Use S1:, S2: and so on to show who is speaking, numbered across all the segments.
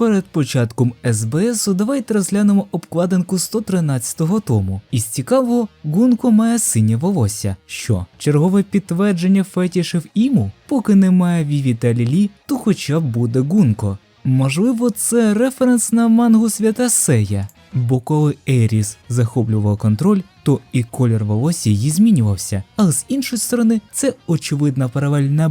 S1: Перед початком СБСу давайте розглянемо обкладинку 113-го тому. Із цікавого Гунко має синє волосся. Що, чергове підтвердження фетішів іму? Поки немає Віві та Лілі, то хоча б буде Гунко. Можливо, це референс на мангу Свята Сея. Бо коли Еріс захоплював контроль, то і колір волосся її змінювався. Але з іншої сторони, це очевидна паралель на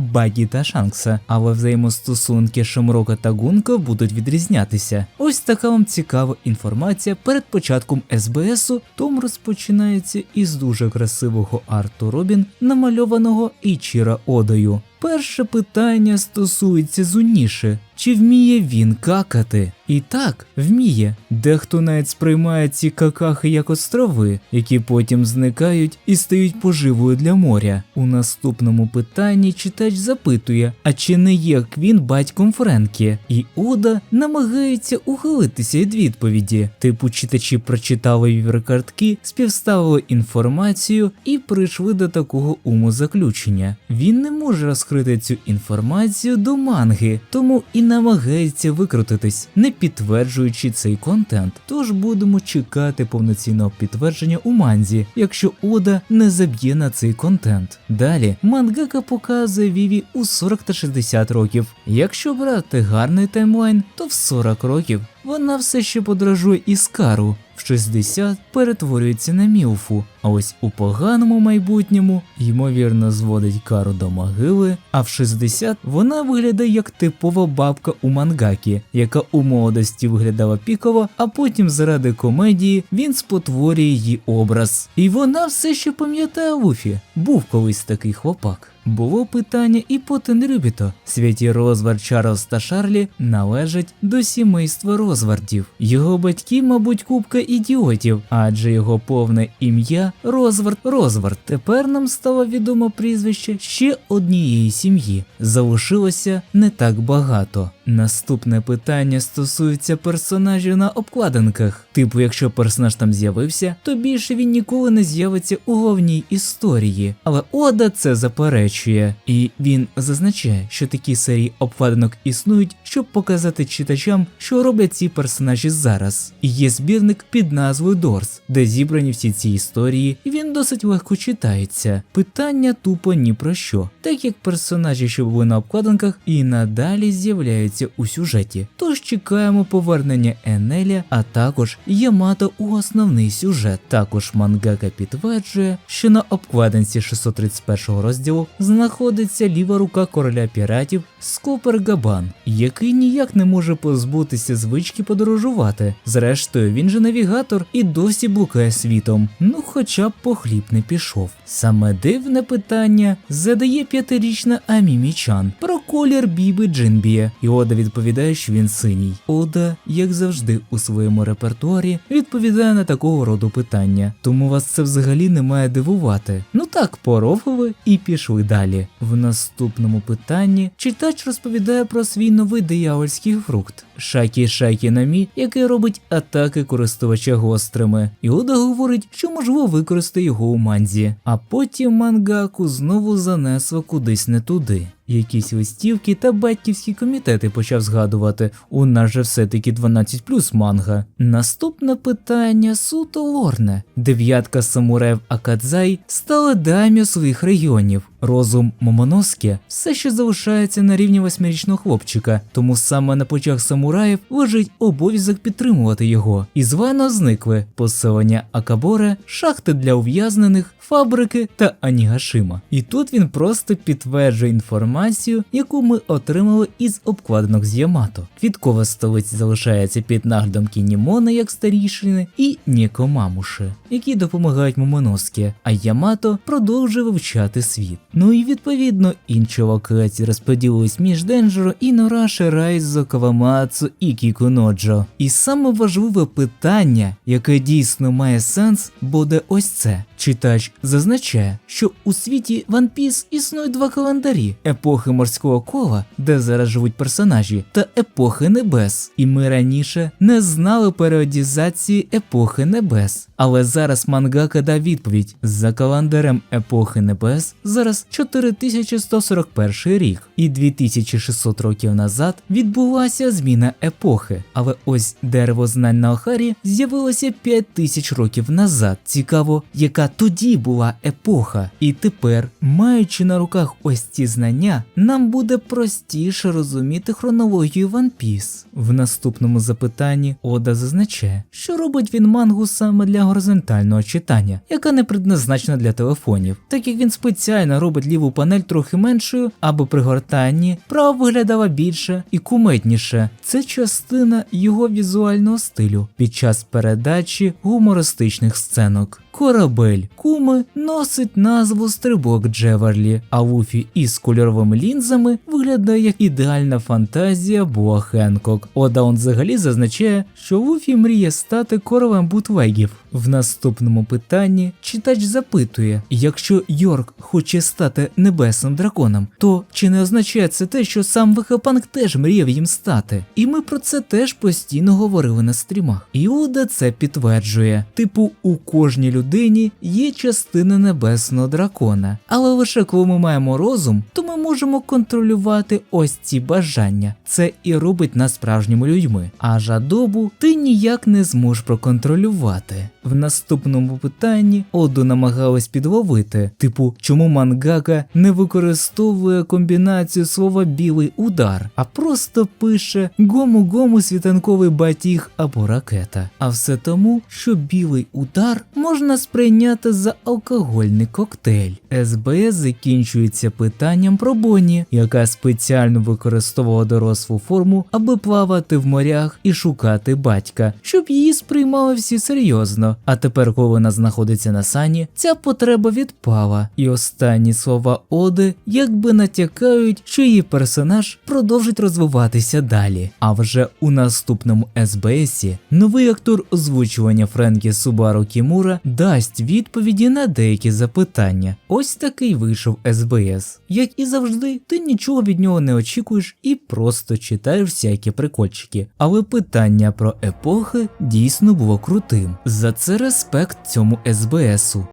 S1: та Шанкса, але взаємостосунки Шамрока та Гунка будуть відрізнятися. Ось така вам цікава інформація перед початком СБСу. Том розпочинається із дуже красивого арту Робін, намальованого Ічіра Одою. Перше питання стосується Зуніши. Чи вміє він какати? І так, вміє. Дехто навіть сприймає ці какахи як острови, які потім зникають і стають поживою для моря. У наступному питанні читач запитує, а чи не є Квін батьком Френкі? І Ода намагається ухилитися від відповіді. Типу читачі прочитали віркартки, співставили інформацію і прийшли до такого уму заключення. Він не може розкрити цю інформацію до манги, тому і намагається викрутитись, не підтверджуючи цей контент. Тож будемо чекати повноцінного підтвердження у манзі, якщо Ода не заб'є на цей контент. Далі мангака показує Віві у 40 та 60 років. Якщо брати гарний таймлайн, то в 40 років вона все ще подорожує Іскару, 60 перетворюється на Мілфу, а ось у поганому майбутньому ймовірно зводить кару до могили, а в 60 вона виглядає як типова бабка у мангакі, яка у молодості виглядала піково, а потім заради комедії він спотворює її образ. І вона все ще пам'ятає Луфі. Був колись такий хлопак. Було питання і по Тенрюбіто. Святі Розвард Чарльз та Шарлі належать до сімейства Розвардів. Його батьки, мабуть, купка ідіотів, адже його повне ім'я Розвард Розвард. Тепер нам стало відомо прізвище ще однієї сім'ї. Залишилося не так багато. Наступне питання стосується персонажів на обкладинках. Типу, якщо персонаж там з'явився, то більше він ніколи не з'явиться у головній історії. Але Ода це заперечує, і він зазначає, що такі серії обкладинок існують, щоб показати читачам, що роблять ці персонажі зараз. І є збірник під назвою Дорс, де зібрані всі ці історії, і він досить легко читається. Питання тупо ні про що, так як персонажі, що були на обкладинках, і надалі з'являються у сюжеті. Тож чекаємо повернення Енеля, а також Ямато у основний сюжет. Також мангака підтверджує, що на обкладинці 631 розділу знаходиться ліва рука короля піратів Скопер Габан, який ніяк не може позбутися звички подорожувати. Зрештою, він же навігатор і досі блукає світом. Ну, хоча б по хліб не пішов. Саме дивне питання задає п'ятирічна Амімі Чан про колір Біби Джинбія. І Ода відповідає, що він синій. Ода, як завжди, у своєму репертуарі відповідає на такого роду питання, тому вас це взагалі не має дивувати. Ну так, порофили і пішли далі. В наступному питанні читач розповідає про свій новий диявольський фрукт Шакі Шакі Намі, який робить атаки користувача гострими. І Ода говорить, що можливо використати його у манзі. А потім мангаку знову занесло кудись не туди. Якісь листівки та батьківські комітети почав згадувати. У нас же все-таки 12 плюс манга. Наступне питання суто лорне. Дев'ятка самураїв Акадзай стала дам'ю своїх регіонів. Розум Момоноске все ще залишається на рівні восьмирічного хлопчика, тому саме на плечах самураїв лежить обов'язок підтримувати його. І звано зникли поселення Акаборе, шахти для ув'язнених, фабрики та Анігашима. І тут він просто підтверджує інформацію, яку ми отримали із обкладинок з Ямато. Квіткова столиця залишається під наглядом Кінімона як старішини і Нікомамуши, які допомагають Момоноске, а Ямато продовжує вивчати світ. Ну і відповідно інші локації розподілились між Денджеро і Нораше Райзо, Кавамацу і Кікуноджо. І саме важливе питання, яке дійсно має сенс, буде ось це: Читач зазначає, що у світі One Piece існують два календарі: епохи морського кола, де зараз живуть персонажі, та епохи небес. І ми раніше не знали періодізації епохи небес. Але зараз мангака дав відповідь: за календарем епохи небес зараз 4141 рік, і 2600 років назад відбулася зміна епохи. Але ось дерево знань на Охарі з'явилося 5000 років назад. Цікаво, яка тоді була епоха. І тепер, маючи на руках ось ці знання, нам буде простіше розуміти хронологію One Piece. В наступному запитанні Ода зазначає, що робить він мангу саме для горизонтального читання, яка не предназначена для телефонів, так як він спеціально робить ліву панель трохи меншою, аби при гортанні права виглядала більше і кумедніше. Це частина його візуального стилю під час передачі гумористичних сценок. Корабель Куми носить назву Стрибок Джеверлі, а Вуфі із кольоровими лінзами виглядає як ідеальна фантазія Боа Хенкок. Одаун взагалі зазначає, що Вуфі мріє стати королем бутлегів. В наступному питанні читач запитує: якщо Йорк хоче стати небесним драконом, то чи не означає це те, що сам Вехапанк теж мріяв їм стати? І ми про це теж постійно говорили на стрімах. Іуда це підтверджує: типу, у кожній людині є частина небесного дракона, але лише коли ми маємо розум, то ми можемо контролювати ось ці бажання. Це і робить нас справжніми людьми. А жадобу ти ніяк не зможеш проконтролювати. В наступному питанні Оду намагалась підловити, типу, чому мангака не використовує комбінацію слова білий удар, а просто пише гому-гому світанковий батіг або ракета. А все тому, що білий удар можна сприйняти за алкогольний коктейль. СБС закінчується питанням про Бонні, яка спеціально використовувала дорослу форму, аби плавати в морях і шукати батька, щоб її сприймали всі серйозно. А тепер, коли вона знаходиться на сані, ця потреба відпала. І останні слова Оди якби натякають, що її персонаж продовжить розвиватися далі. А вже у наступному СБСі новий актор озвучування Френкі Субару Кімура дасть відповіді на деякі запитання. Ось такий вийшов СБС. Як і завжди, ти нічого від нього не очікуєш і просто читаєш всякі прикольчики. Але питання про епохи дійсно було крутим. За це респект цьому СБСу.